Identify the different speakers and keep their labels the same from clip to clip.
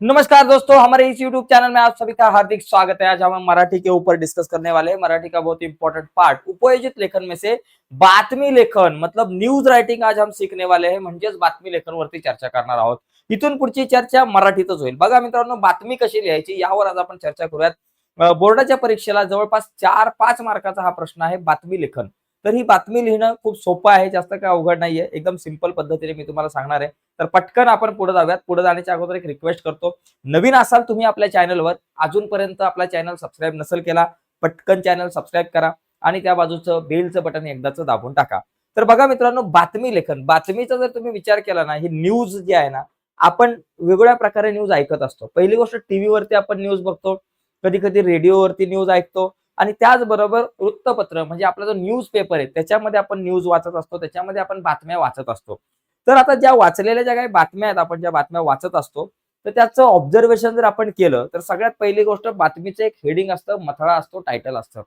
Speaker 1: नमस्कार दोस्तों हमारे इस YouTube चैनल में आप सभी का हार्दिक स्वागत है। आज हम मराठी के ऊपर डिस्कस करने वाले हैं। मराठी का बहुत इंपॉर्टेंट पार्ट उपयोजित लेखन में से बातमी लेखन मतलब न्यूज रायटिंग आज हम सीखने वाले हैं। म्हणजेच बातमी लेखन वरती चर्चा करणार आहोत। इथून पुढची चर्चा मराठीतच होईल. बघा मित्रांनो बातमी कशी लिहायची यावर आज आपण चर्चा करूयात. बोर्डाच्या परीक्षेला जवळपास चार पाच मार्काचा हा प्रश्न आहे बातमी लेखन. तर ही बातमी लिहिणं खूप सोपं आहे जास्त काय अवघड नाहीये. एकदम सिंपल पद्धतीने मी तुम्हाला सांगणार आहे. तर पटकन आपण पुढे जाऊयात. पुढे जाण्याच्या अगोदर एक रिक्वेस्ट करतो. नवीन असाल तुम्ही आपल्या चॅनलवर अजूनपर्यंत आपला चॅनल सबस्क्राईब नसेल केला पटकन चॅनल सबस्क्राईब करा आणि त्या बाजूचं बेलचं बटन एकदाच दाबून टाका. तर बघा मित्रांनो बातमी लेखन. बातमीचा जर तुम्ही विचार केला ना ही न्यूज जी आहे ना आपण वेगवेगळ्या प्रकारे न्यूज ऐकत असतो. पहिली गोष्ट टीव्हीवरती आपण न्यूज बघतो. कधी कधी रेडिओवरती न्यूज ऐकतो. आणि त्याचबरोबर वृत्तपत्र म्हणजे आपला जो न्यूज पेपर आहे त्याच्यामध्ये आपण न्यूज वाचत असतो त्याच्यामध्ये आपण बातम्या वाचत असतो. तर आता ज्या वाचलेल्या ज्या काही बातम्या आहेत आपण ज्या बातम्या वाचत असतो तर त्याचं ऑब्झर्वेशन जर आपण केलं तर सगळ्यात पहिली गोष्ट बातमीचं एक हेडिंग असतं मथळा असतो टायटल असतं.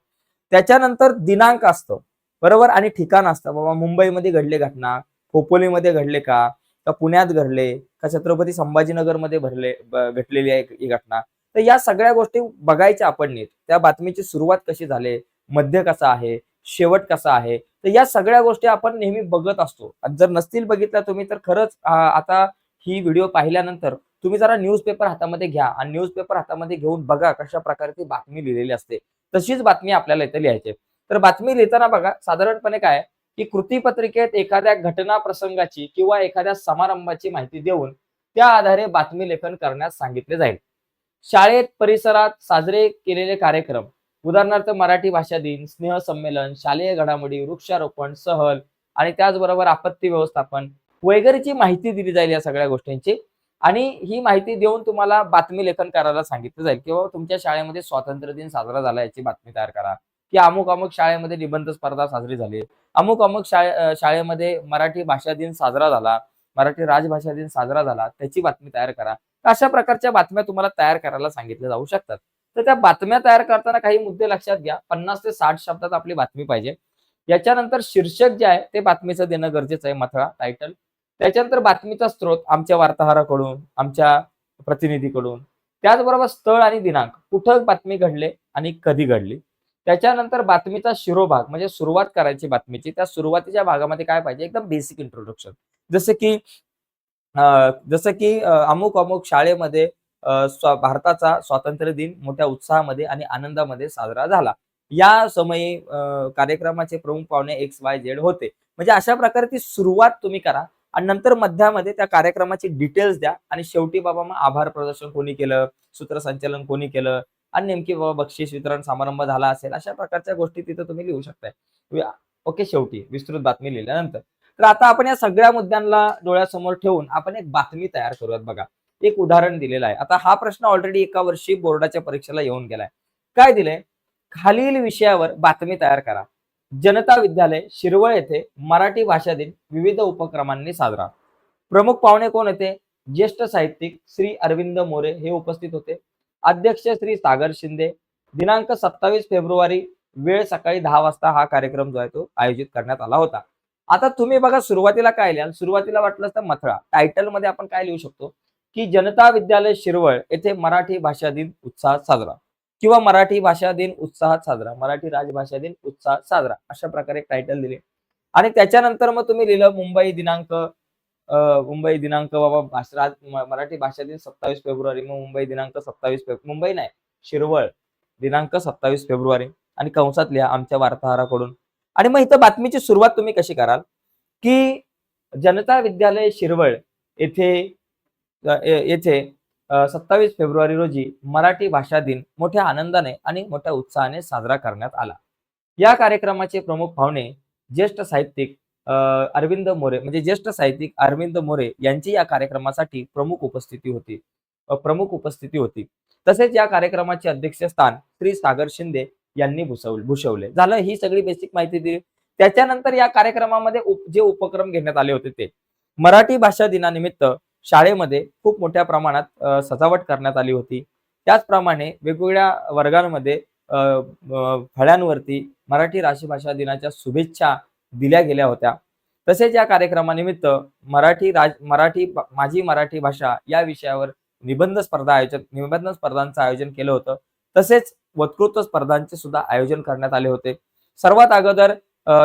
Speaker 1: त्याच्यानंतर दिनांक असतं बरोबर? आणि ठिकाण असतं. बाबा मुंबईमध्ये घडले घटना खोपोलीमध्ये घडले का? का पुण्यात घडले? का छत्रपती संभाजीनगरमध्ये भरले घडलेली आहे ही घटना? तर या सगळ्या गोष्टी बघायच्या आपण नीट. त्या बातमीची सुरुवात कशी झाली? मध्य कसा आहे? शेवट कसा आहे? तर या सगळ्या गोष्टी आपण नेहमी बघत असतो. आणि जर नसतील बघितल्या तुम्ही तर खरंच आता ही व्हिडिओ पाहिल्यानंतर तुम्ही जरा न्यूजपेपर हातामध्ये घ्या आणि न्यूजपेपर हातामध्ये घेऊन बघा कशा प्रकारे ती बातमी लिहिलेली असते. तशीच बातमी आपल्याला इथे लिहायची तर बातमी लिहिताना बघा साधारणपणे काय की की कृतीपत्रिकेत एखाद्या घटना प्रसंगाची किंवा एखाद्या समारंभाची माहिती देऊन त्या आधारे बातमी लेखन करण्यास सांगितले जाईल. शाळेत परिसरात साजरे केलेले कार्यक्रम. उदाहरणार्थ मराठी भाषा दिन स्नेह संमेलन शालेय घडामोडी वृक्षारोपण सहल आणि त्याचबरोबर आपत्ती व्यवस्थापन वगैरेची माहिती दिली जाईल या सगळ्या गोष्टींची. आणि ही माहिती देऊन तुम्हाला बातमी लेखन करायला सांगितलं जाईल किंवा तुमच्या शाळेमध्ये स्वातंत्र्य दिन साजरा झाला याची बातमी तयार करा. की अमुक अमुक शाळेमध्ये निबंध स्पर्धा साजरी झाली. अमुक अमुक शाळे शाळेमध्ये मराठी भाषा दिन साजरा झाला. मराठी राजभाषा दिन साजरा झाला. त्याची बातमी तयार करा. अशा प्रकारच्या बातम्या तुम्हाला तयार करायला सांगितल्या जाऊ शकतात. तर त्या बातम्या तयार करताना काही मुद्दे लक्षात घ्या. पन्नास ते साठ शब्दात आपली बातमी पाहिजे. याच्यानंतर शीर्षक जे आहे ते बातमीचं देणं गरजेचं आहे मथळा टायटल त्याच्यानंतर बातमीचा स्रोत आमच्या वार्ताहराकडून आमच्या प्रतिनिधीकडून. त्याचबरोबर स्थळ आणि दिनांक. कुठं बातमी घडले आणि कधी घडली. त्याच्यानंतर बातमीचा शिरोभाग म्हणजे सुरुवात करायची बातमीची. त्या सुरुवातीच्या भागामध्ये काय पाहिजे? एकदम बेसिक इंट्रोडक्शन जसं की जसं की अमुक अमुक शाळेमध्ये भारताचा स्वातंत्र्य दिन मोठ्या उत्साहामध्ये आणि आनंदामध्ये साजरा झाला. या समयी अं, कार्यक्रमाचे प्रमुख पाहुणे एक्स वाय झेड होते. म्हणजे अशा प्रकारे ती सुरुवात तुम्ही करा आणि नंतर मध्यामध्ये त्या कार्यक्रमाची डिटेल्स द्या आणि शेवटी बाबा मग आभार प्रदर्शन कोणी केलं सूत्रसंचालन कोणी केलं आणि नेमकी बाबा बक्षीस वितरण समारंभ झाला असेल अशा प्रकारच्या गोष्टी तिथं तुम्ही लिहू शकताय. ओके शेवटी विस्तृत बातमी लिहिल्यानंतर. तर आता आपण या सगळ्या मुद्द्यांना डोळ्यासमोर ठेवून आपण एक बातमी तयार करूयात बघा. एक उदाहरण दिलेलं आहे. आता हा प्रश्न ऑलरेडी एका वर्षी बोर्डाच्या परीक्षेला येऊन गेलाय. काय दिलंय? खालील विषयावर बातमी तयार करा. जनता विद्यालय शिरवळ येथे मराठी भाषा दिन विविध उपक्रमांनी साजरा. प्रमुख पाहुणे कोण होते? ज्येष्ठ साहित्यिक श्री अरविंद मोरे हे उपस्थित होते. अध्यक्ष श्री सागर शिंदे. दिनांक सत्तावीस फेब्रुवारी वेळ सकाळी दहा वाजता हा कार्यक्रम जो आहे तो आयोजित करण्यात आला होता. आता तुम्ही बघा सुरुवातीला काय लिहाल सुरुवातीला वाटलं तर मथळा. टायटलमध्ये आपण काय लिहू शकतो? की जनता विद्यालय शिरवळ येथे मराठी भाषा दिन उत्साहात साजरा. किंवा मराठी भाषा दिन उत्साहात साजरा. मराठी राजभाषा दिन उत्साहात साजरा. अशा प्रकारे टायटल दिले. आणि त्याच्यानंतर मग तुम्ही लिहिलं मुंबई दिनांक मुंबई दिनांक बाबा भाषा राज- मराठी भाषा दिन सत्तावीस फेब्रुवारी. मग मुंबई दिनांक सत्तावीस मुंबई नाही शिरवळ दिनांक सत्तावीस फेब्रुवारी. आणि कंसात लिहा आमच्या वार्ताहराकडून. आणि मग इथं बातमीची सुरुवात तुम्ही कशी कराल? की जनता विद्यालय शिरवळ येथे येथे सत्तावीस फेब्रुवारी रोजी मराठी भाषा दिन मोठ्या आनंदाने आणि मोठ्या उत्साहाने साजरा करण्यात आला. या कार्यक्रमाचे प्रमुख पाहुणे ज्येष्ठ साहित्यिक अरविंद मोरे म्हणजे ज्येष्ठ साहित्यिक अरविंद मोरे यांची या कार्यक्रमासाठी प्रमुख उपस्थिती होती प्रमुख उपस्थिती होती. तसेच या कार्यक्रमाचे अध्यक्षस्थान श्री सागर शिंदे यांनी भुसवले भूषवले. झालं ही सगळी बेसिक माहिती दिली. त्याच्यानंतर या कार्यक्रमामध्ये उप- जे उपक्रम घेण्यात आले होते ते. मराठी भाषा दिनानिमित्त शाळेमध्ये खूप मोठ्या प्रमाणात सजावट करण्यात आली होती. त्याचप्रमाणे वेगवेगळ्या वर्गांमध्ये अ, फळ्यांवरती मराठी राजभाषा दिनाच्या शुभेच्छा दिल्या गेल्या होत्या. तसेच या कार्यक्रमानिमित्त मराठी राज मराठी माझी मराठी भाषा या विषयावर निबंध स्पर्धा आयोजन निबंध स्पर्धांचं आयोजन केलं होतं. तसेच वक्तृत्व स्पर्धांचे सुद्धा आयोजन करण्यात आले होते. सर्वात अगोदर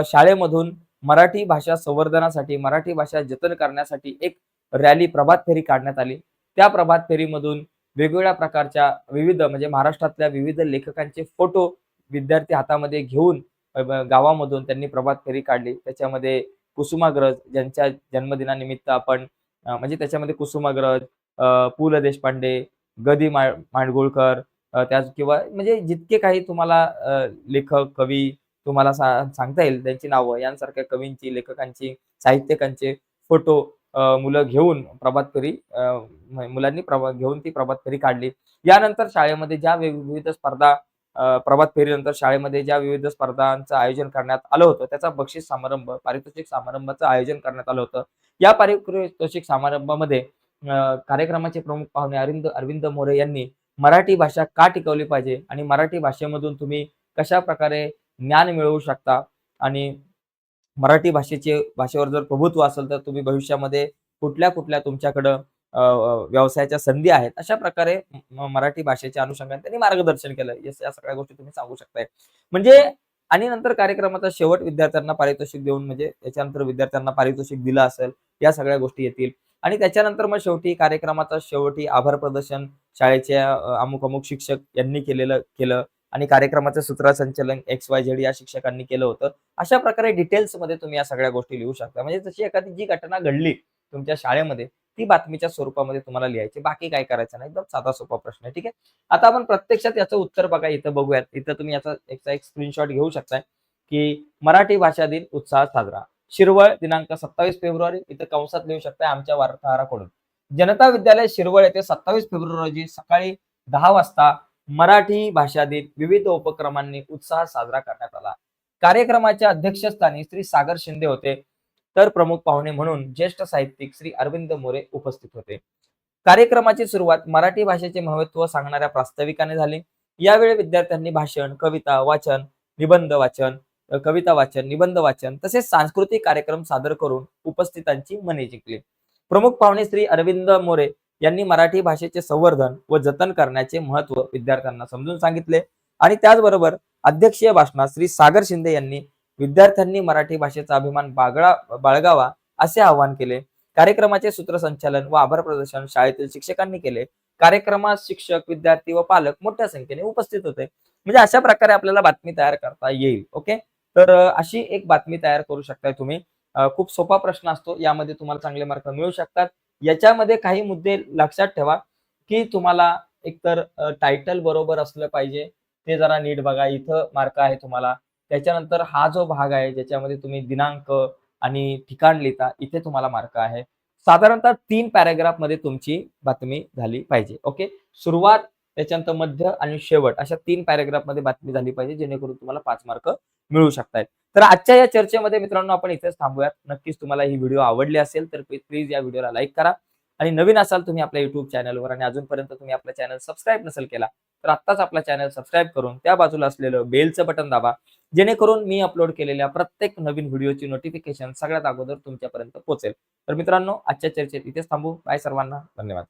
Speaker 1: शाळेमधून मराठी भाषा संवर्धनासाठी मराठी भाषा जतन करण्यासाठी एक रॅली प्रभात फेरी काढण्यात आली. त्या प्रभात फेरीमधून वेगवेगळ्या प्रकारच्या विविध म्हणजे महाराष्ट्रातल्या विविध लेखकांचे फोटो विद्यार्थी हातामध्ये घेऊन गावामधून त्यांनी प्रभात फेरी काढली. त्याच्यामध्ये कुसुमाग्रज ज्यांच्या जन्मदिनानिमित्त आपण म्हणजे त्याच्यामध्ये कुसुमाग्रज पु ल देशपांडे गदी मांडगुळकर त्याच किंवा म्हणजे जितके काही तुम्हाला लेखक कवी तुम्हाला सांगता येईल त्यांची नावं यांसारख्या कवींची लेखकांची साहित्यकांचे फोटो मुलं घेऊन प्रभात फेरी मुलांनी प्रभा घेऊन ती प्रभात फेरी काढली. यानंतर शाळेमध्ये ज्या विविध स्पर्धा प्रभात फेरीनंतर शाळेमध्ये ज्या विविध स्पर्धांचं आयोजन करण्यात आलं होतं त्याचा बक्षीस समारंभ पारितोषिक समारंभाचं आयोजन करण्यात आलं होतं. या पारितोषिक समारंभामध्ये कार्यक्रमाचे प्रमुख पाहुणे अरविंद अरविंद मोरे यांनी मराठी भाषा का टिकवली पाहिजे? आणि मराठी भाषेमधून तुम्ही कशा प्रकारे ज्ञान मिळवू शकता? आणि मराठी भाषेचे भाषेवर जर प्रभुत्व असेल तर तुम्ही भविष्यामध्ये कुठल्या कुठल्या तुमच्याकडं अ, व्यवसायाच्या संधी आहेत? अशा प्रकारे मराठी भाषेच्या अनुषंगाने त्यांनी मार्गदर्शन केलं. या सगळ्या गोष्टी तुम्ही सांगू शकताय. म्हणजे आणि नंतर कार्यक्रमाचा शेवट विद्यार्थ्यांना पारितोषिक देऊन म्हणजे त्याच्यानंतर विद्यार्थ्यांना पारितोषिक दिलं असेल या सगळ्या गोष्टी येतील. आणि त्याच्यानंतर मग शेवटी कार्यक्रमाचा शेवटी आभार प्रदर्शन शाळेच्या अमुक अमुक शिक्षक यांनी केलेलं केलं. आणि कार्यक्रमाचं सूत्रसंचालन एक्स वाय झेड या शिक्षकांनी केलं होतं. अशा प्रकारे डिटेल्समध्ये तुम्ही या सगळ्या गोष्टी लिहू शकता. म्हणजे जशी एखादी जी घटना घडली तुमच्या शाळेमध्ये ती बातमीच्या स्वरूपामध्ये तुम्हाला लिहायची. बाकी काय करायचं नाही. एकदम साधा सोपा प्रश्न आहे. ठीक आहे? आता आपण प्रत्यक्षात याचं उत्तर बघा इथं बघूयात. इथं तुम्ही याचा याचा एक स्क्रीनशॉट घेऊ शकताय की मराठी भाषा दिन उत्साहात साजरा. शिरवळ दिनांक सत्तावीस फेब्रुवारी. इथं कंसात लिहू शकताय आमच्या वार्ताहराकडून. जनता विद्यालय शिरवळ येथे सत्तावीस फेब्रुवारी रोजी सकाळी दहा वाजता मराठी भाषा दिन विविध उपक्रमांनी उत्साहात साजरा करण्यात आला. कार्यक्रमाच्या अध्यक्षस्थानी श्री सागर शिंदे होते. तर प्रमुख पाहुणे म्हणून ज्येष्ठ साहित्यिक श्री अरविंद मोरे उपस्थित होते. कार्यक्रमाची सुरुवात मराठी भाषेचे महत्त्व सांगणाऱ्या प्रास्ताविकाने झाली. यावेळी विद्यार्थ्यांनी भाषण कविता वाचन निबंध वाचन कविता वाचन निबंध वाचन तसेच सांस्कृतिक कार्यक्रम सादर करून उपस्थितांची मने जिंकली. प्रमुख पाहुणे श्री अरविंद मोरे यांनी मराठी भाषेचे संवर्धन व जतन करण्याचे महत्त्व विद्यार्थ्यांना समजून सांगितले. आणि त्याचबरोबर अध्यक्षीय भाषणात श्री सागर शिंदे यांनी विद्यार्थ्यांनी मराठी भाषेचा अभिमान बागळा बाळगावा असे आवाहन केले. कार्यक्रमाचे सूत्रसंचालन व आभार प्रदर्शन शाळेतील शिक्षकांनी केले. कार्यक्रमात शिक्षक विद्यार्थी व पालक मोठ्या संख्येने उपस्थित होते. म्हणजे अशा प्रकारे आपल्याला बातमी तयार करता येईल ओके? तर अशी एक बातमी तयार करू शकताय तुम्ही. खूप सोपा प्रश्न असतो. यामध्ये तुम्हाला चांगले मार्क मिळू शकतात. याच्यामध्ये काही मुद्दे लक्षात ठेवा की तुम्हाला एकतर टायटल बरोबर असलं पाहिजे. ते जरा नीट बघा. इथं मार्क आहे तुम्हाला. त्याच्यानंतर हा जो भाग आहे ज्याच्यामध्ये तुम्ही दिनांक आणि ठिकाण लिहिता इथे तुम्हाला मार्क आहे. साधारणतः तीन पॅराग्राफमध्ये तुमची बातमी झाली पाहिजे ओके सुरुवात त्याच्यानंतर मध्य आणि शेवट अशा तीन पॅराग्राफमध्ये बातमी झाली पाहिजे जेणेकरून तुम्हाला पाच मार्क मिळू शकतात तर आजच्या या चर्चेमध्ये मित्रांनो आपण इथेच थांबूयात. नक्कीच तुम्हाला ही व्हिडिओ आवडली असेल तर प्लीज या व्हिडिओला लाईक करा. आणि नवीन असाल तुम्ही आपल्या युट्यूब चॅनलवर आणि अजूनपर्यंत तुम्ही आपला चॅनल सबस्क्राईब नसेल केला तर आत्ताच आपला चॅनल सबस्क्राईब करून त्या बाजूला असलेलं बेलचं बटन दाबा. जेणेकरून मी अपलोड केलेल्या प्रत्येक नवीन व्हिडिओची नोटिफिकेशन सगळ्यात अगोदर तुमच्यापर्यंत पोहोचेल तर मित्रांनो आजच्या चर्चेत इथेच थांबू. बाय सर्वांना. धन्यवाद.